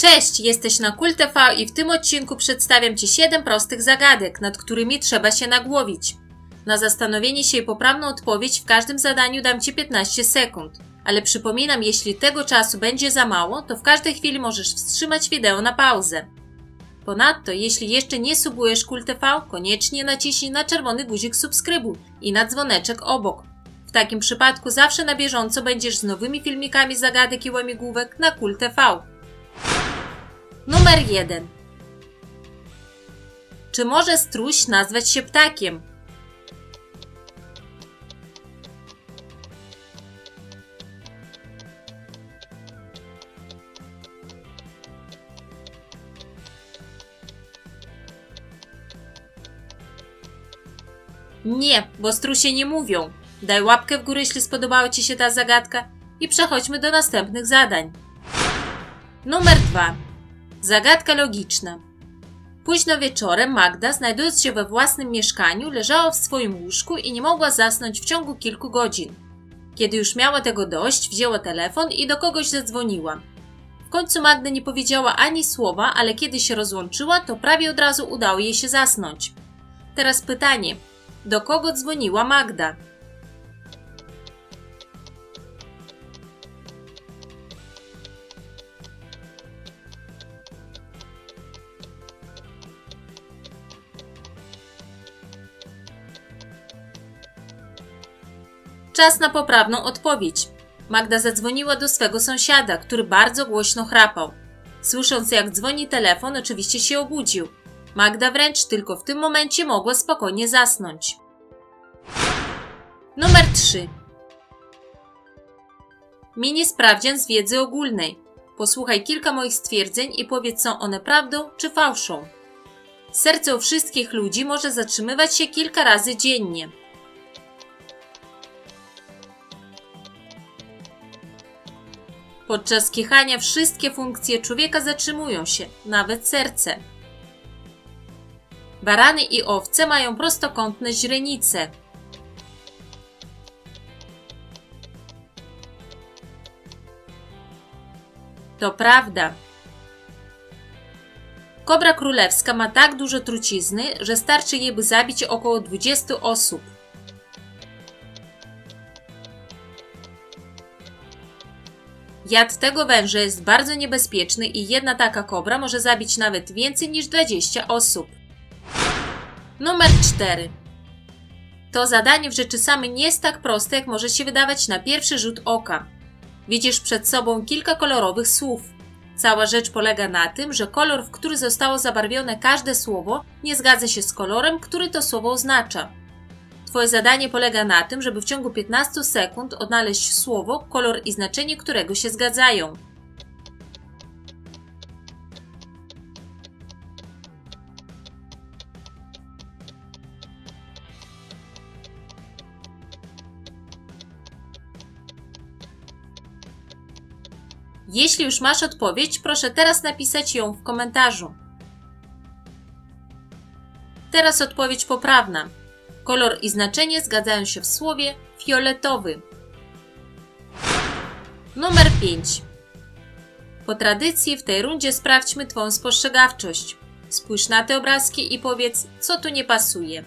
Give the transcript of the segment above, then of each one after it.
Cześć, jesteś na Kult TV i w tym odcinku przedstawiam Ci 7 prostych zagadek, nad którymi trzeba się nagłowić. Na zastanowienie się i poprawną odpowiedź w każdym zadaniu dam Ci 15 sekund. Ale przypominam, jeśli tego czasu będzie za mało, to w każdej chwili możesz wstrzymać wideo na pauzę. Ponadto, jeśli jeszcze nie subujesz Kult TV, koniecznie naciśnij na czerwony guzik subskrybuj i na dzwoneczek obok. W takim przypadku zawsze na bieżąco będziesz z nowymi filmikami zagadek i łamigłówek na Kult TV. Numer 1. Czy może struś nazwać się ptakiem? Nie, bo strusie nie mówią. Daj łapkę w górę, jeśli spodobała Ci się ta zagadka i przechodźmy do następnych zadań. Numer 2. Zagadka logiczna. Późno wieczorem Magda, znajdując się we własnym mieszkaniu, leżała w swoim łóżku i nie mogła zasnąć w ciągu kilku godzin. Kiedy już miała tego dość, wzięła telefon i do kogoś zadzwoniła. W końcu Magda nie powiedziała ani słowa, ale kiedy się rozłączyła, to prawie od razu udało jej się zasnąć. Teraz pytanie: do kogo dzwoniła Magda? Czas na poprawną odpowiedź. Magda zadzwoniła do swego sąsiada, który bardzo głośno chrapał. Słysząc jak dzwoni telefon, oczywiście się obudził. Magda wręcz tylko w tym momencie mogła spokojnie zasnąć. Numer 3. Mini sprawdzian z wiedzy ogólnej. Posłuchaj kilka moich stwierdzeń i powiedz są one prawdą czy fałszą. Serce u wszystkich ludzi może zatrzymywać się kilka razy dziennie. Podczas kichania wszystkie funkcje człowieka zatrzymują się, nawet serce. Barany i owce mają prostokątne źrenice. To prawda. Kobra królewska ma tak dużo trucizny, że starczy jej, by zabić około 20 osób. Jad tego węża jest bardzo niebezpieczny i jedna taka kobra może zabić nawet więcej niż 20 osób. Numer 4. To zadanie w rzeczy samej nie jest tak proste, jak może się wydawać na pierwszy rzut oka. Widzisz przed sobą kilka kolorowych słów. Cała rzecz polega na tym, że kolor, w który zostało zabarwione każde słowo, nie zgadza się z kolorem, który to słowo oznacza. Twoje zadanie polega na tym, żeby w ciągu 15 sekund odnaleźć słowo, kolor i znaczenie którego się zgadzają. Jeśli już masz odpowiedź, proszę teraz napisać ją w komentarzu. Teraz odpowiedź poprawna. Kolor i znaczenie zgadzają się w słowie fioletowy. Numer 5. Po tradycji w tej rundzie sprawdźmy Twoją spostrzegawczość. Spójrz na te obrazki i powiedz, co tu nie pasuje.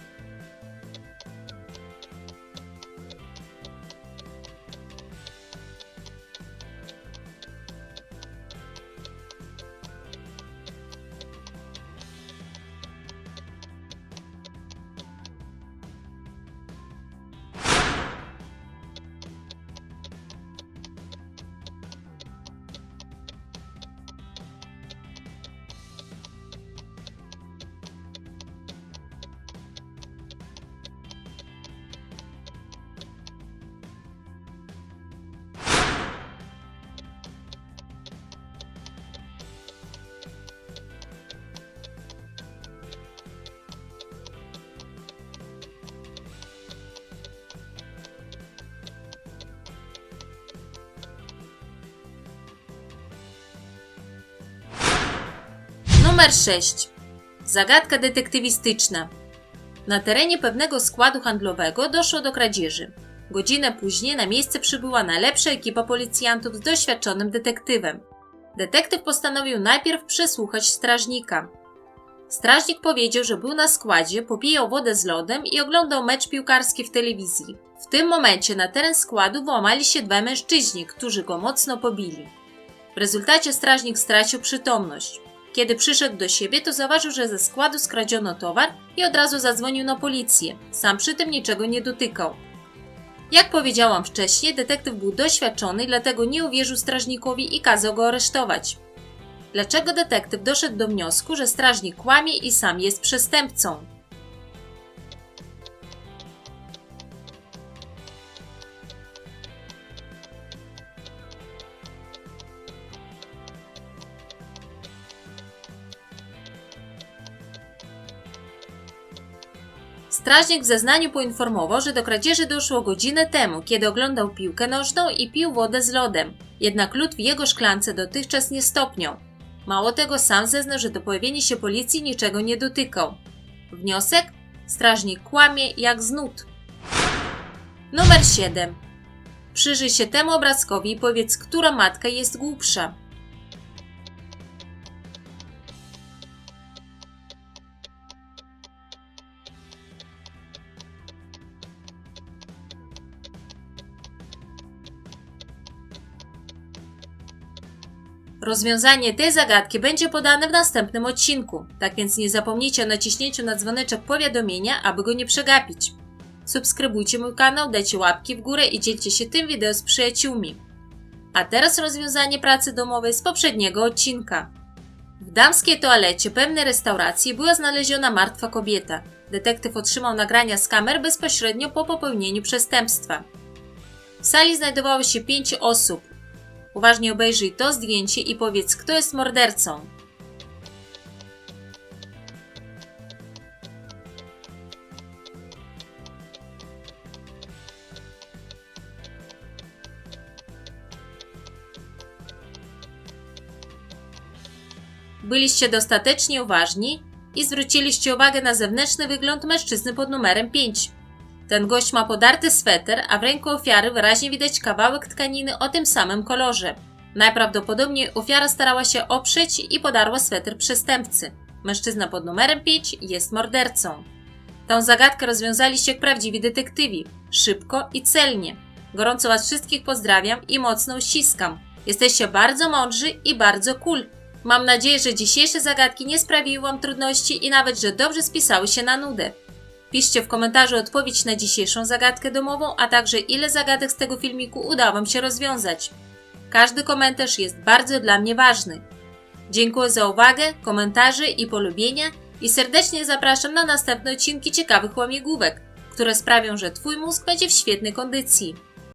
Numer 6. Zagadka detektywistyczna. Na terenie pewnego składu handlowego doszło do kradzieży. Godzinę później na miejsce przybyła najlepsza ekipa policjantów z doświadczonym detektywem. Detektyw postanowił najpierw przesłuchać strażnika. Strażnik powiedział, że był na składzie, popijał wodę z lodem i oglądał mecz piłkarski w telewizji. W tym momencie na teren składu włamali się dwaj mężczyźni, którzy go mocno pobili. W rezultacie strażnik stracił przytomność. Kiedy przyszedł do siebie, to zauważył, że ze składu skradziono towar i od razu zadzwonił na policję. Sam przy tym niczego nie dotykał. Jak powiedziałam wcześniej, detektyw był doświadczony, dlatego nie uwierzył strażnikowi i kazał go aresztować. Dlaczego detektyw doszedł do wniosku, że strażnik kłamie i sam jest przestępcą? Strażnik w zeznaniu poinformował, że do kradzieży doszło godzinę temu, kiedy oglądał piłkę nożną i pił wodę z lodem. Jednak lód w jego szklance dotychczas nie stopniał. Mało tego, sam zeznał, że do pojawienia się policji niczego nie dotykał. Wniosek? Strażnik kłamie jak z nut. Numer 7. Przyjrzyj się temu obrazkowi i powiedz, która matka jest głupsza. Rozwiązanie tej zagadki będzie podane w następnym odcinku, tak więc nie zapomnijcie o naciśnięciu na dzwoneczek powiadomienia, aby go nie przegapić. Subskrybujcie mój kanał, dajcie łapki w górę i dzielcie się tym wideo z przyjaciółmi. A teraz rozwiązanie pracy domowej z poprzedniego odcinka. W damskiej toalecie pewnej restauracji była znaleziona martwa kobieta. Detektyw otrzymał nagrania z kamer bezpośrednio po popełnieniu przestępstwa. W sali znajdowało się pięć osób, Uważnie obejrzyj to zdjęcie i powiedz, kto jest mordercą. Byliście dostatecznie uważni i zwróciliście uwagę na zewnętrzny wygląd mężczyzny pod numerem 5. Ten gość ma podarty sweter, a w ręku ofiary wyraźnie widać kawałek tkaniny o tym samym kolorze. Najprawdopodobniej ofiara starała się oprzeć i podarła sweter przestępcy. Mężczyzna pod numerem 5 jest mordercą. Tę zagadkę rozwiązaliście jak prawdziwi detektywi. Szybko i celnie. Gorąco Was wszystkich pozdrawiam i mocno uściskam. Jesteście bardzo mądrzy i bardzo cool. Mam nadzieję, że dzisiejsze zagadki nie sprawiły Wam trudności i nawet, że dobrze spisały się na nudę. Piszcie w komentarzu odpowiedź na dzisiejszą zagadkę domową, a także ile zagadek z tego filmiku udało Wam się rozwiązać. Każdy komentarz jest bardzo dla mnie ważny. Dziękuję za uwagę, komentarze i polubienia i serdecznie zapraszam na następne odcinki ciekawych łamigłówek, które sprawią, że Twój mózg będzie w świetnej kondycji.